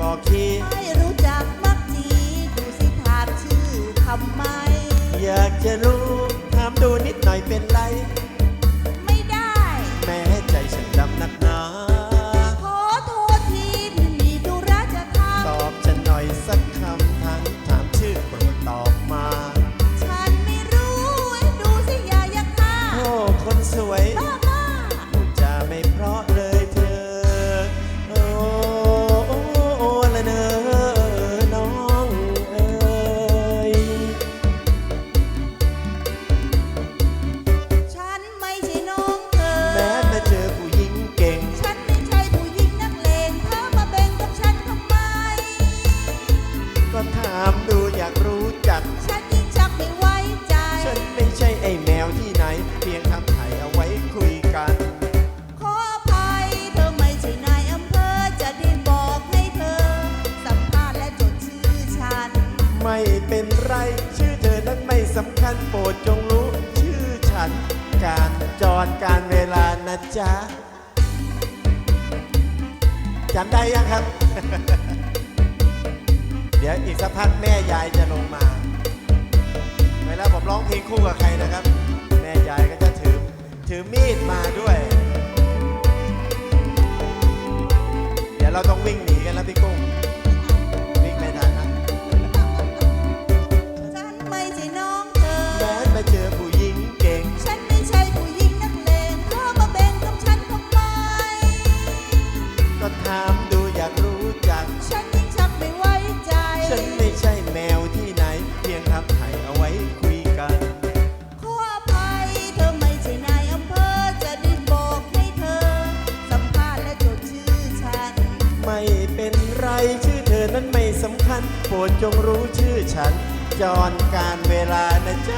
บอกทีให้รู้จักมักจีดูสิถามชื่อทำไม อยากจะรู้ถามดูนิดหน่อยเป็นไร ไม่เป็นไร ชื่อเธอนั้นไม่สำคัญโปรดจงรู้ ชื่อฉัน การจรการเวลานะจ๊ะจำได้ยังครับ เดี๋ยวอีกสักพักแม่ยายจะลงมา เวลาผมร้องเพลงคู่กับใครนะครับ แม่ยายก็จะถือถือมีดมาด้วย ก็ถามดูอยากรู้จัก ฉันยิ่งชักไม่ไว้ใจ ฉันไม่ใช่แมวที่ไหน เพียงทำไถ่เอาไว้คุยกัน ขออภัยเธอไม่ใช่นายอำเภอจะได้บอกให้เธอ สัมภาษณ์และจดชื่อฉัน ไม่เป็นไรชื่อเธอนั้นไม่สำคัญ โปรดจงรู้ชื่อฉันจรการเวลานะจ๊ะ